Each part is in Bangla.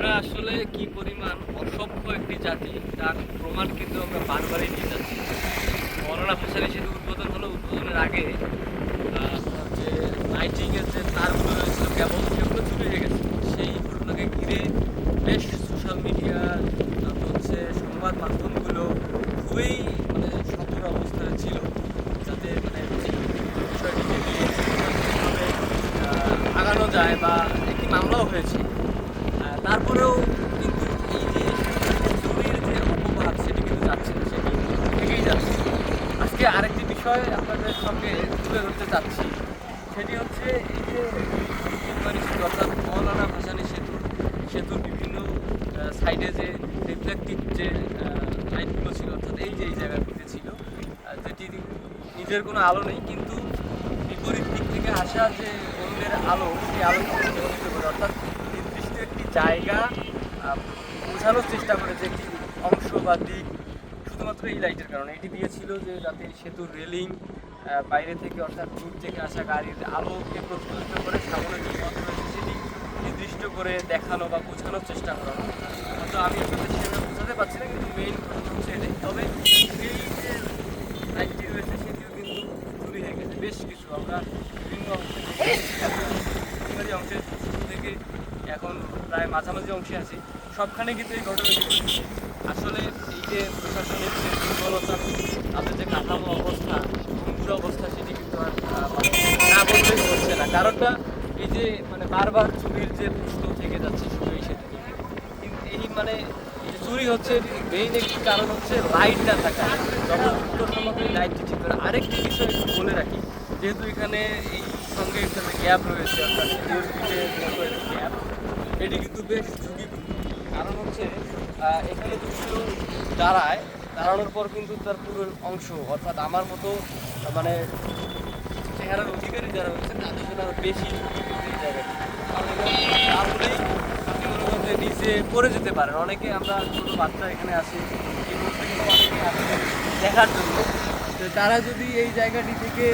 আমরা আসলে কি পরিমাণ অসভ্য একটি জাতি, তার প্রমাণ কিন্তু আমরা বারবারই দিয়ে যাচ্ছি। মৌলানা ভাসানী সেতু উদ্বোধন হলো উদ্বোধনের আগে যে লাইটিংয়ের যে তারগুলো রয়েছিল কেবল সেগুলো চুরি হয়ে গেছে। সেই ঘটনাকে ঘিরে বেশ সোশ্যাল মিডিয়া তারপর হচ্ছে সংবাদ মাধ্যমগুলো খুবই মানে সতর্ক অবস্থায় ছিল, যাতে মানে বিষয়টিকে নিয়ে আগানো যায় বা একটি মামলাও হয়েছে। তারপরেও কিন্তু এই যে চুরির যে অপবাদ সেটি কিন্তু যাচ্ছে না, সেটি থেকেই যাচ্ছে। আজকে আরেকটি বিষয় আপনাদের সঙ্গে তুলে ধরতে চাচ্ছি। সেটি হচ্ছে এই যে নির্মাণী সেতু, অর্থাৎ মৌলানা ভাসানী সেতু, সেতুর বিভিন্ন সাইডে যে রিফ্লেক্টিভ যে লাইটগুলো ছিল, অর্থাৎ এই যে এই জায়গাটিতে ছিল যেটি নিজের কোনো আলো নেই, কিন্তু বিপরীত দিক থেকে আসা যে অন্যের আলো, সেই আলো প্রতিফলিত করে, অর্থাৎ জায়গা বোঝানোর চেষ্টা করে যে একটি অংশ বা দিক শুধুমাত্র এই লাইটের কারণে। এটি দিয়েছিল যে যাতে সেতুর রেলিং বাইরে থেকে অর্থাৎ দূর থেকে আসা গাড়ির আলোকে প্রতিফলিত করে সামনে যে পথ রয়েছে সেটি নির্দিষ্ট করে দেখানো বা বোঝানোর চেষ্টা করা তো আমি আপনাদের সেভাবে বোঝাতে পারছি না, কিন্তু মেইন হচ্ছে এটাই। তবে এই যে লাইটটি রয়েছে, সেটিও কিন্তু চুরি হয়ে গেছে। বেশ কিছু। আমরা বিভিন্ন অংশে অংশে প্রায় মাঝামাঝি অংশে আছি। সবখানে কিন্তু এই ঘটনাটি আসলে এই যে প্রশাসনের যে দুর্বলতা, তাদের যে কাঠামো অবস্থা, ভঙ্গুর অবস্থা, সেটি কিন্তু আর মানে না বললেই হচ্ছে না। কারণটা এই যে মানে বারবার চুরির যে প্রশ্ন থেকে যাচ্ছে শুধু এই সেতু কিন্তু এই মানে চুরি হচ্ছে মেইন একটি কারণ হচ্ছে লাইট না থাকা সম্ভব এই লাইটটি ঠিক করে, আরেকটি বিষয় একটু বলে রাখি। যেহেতু এখানে এই সঙ্গে একটা গ্যাপ রয়েছে, অর্থাৎ গ্যাপ এটি কিন্তু বেশ ঝুঁকিপূর্ণ। কারণ হচ্ছে এখানে যদি দাঁড়ায়। দাঁড়ানোর পর কিন্তু তার পুরো অংশ, অর্থাৎ আমার মতো মানে চেহারার অধিকারী যারা রয়েছে, তাদের জন্য আরও বেশি ঝুঁকি এই জায়গাটি। নিচে পড়ে যেতে পারেন। অনেকে আমরা ছোটো বাচ্চা এখানে আসি দেখার জন্য। তারা যদি এই জায়গাটি থেকে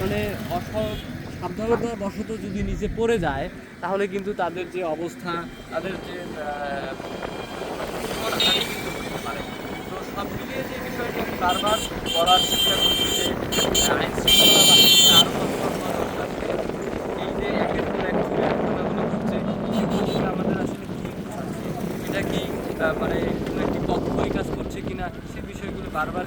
মানে অসৎ সাবধানতা বশত যদি নিচে পড়ে যায়, তাহলে কিন্তু তাদের যে অবস্থা, তাদের যে তো বারবার বলার চেষ্টা করছি যে আইন শৃঙ্খলা বাহিনীকে আরও এই কি মানে কোনো একটি পক্ষ কাজ করছে কিনা, সে বিষয়গুলো বারবার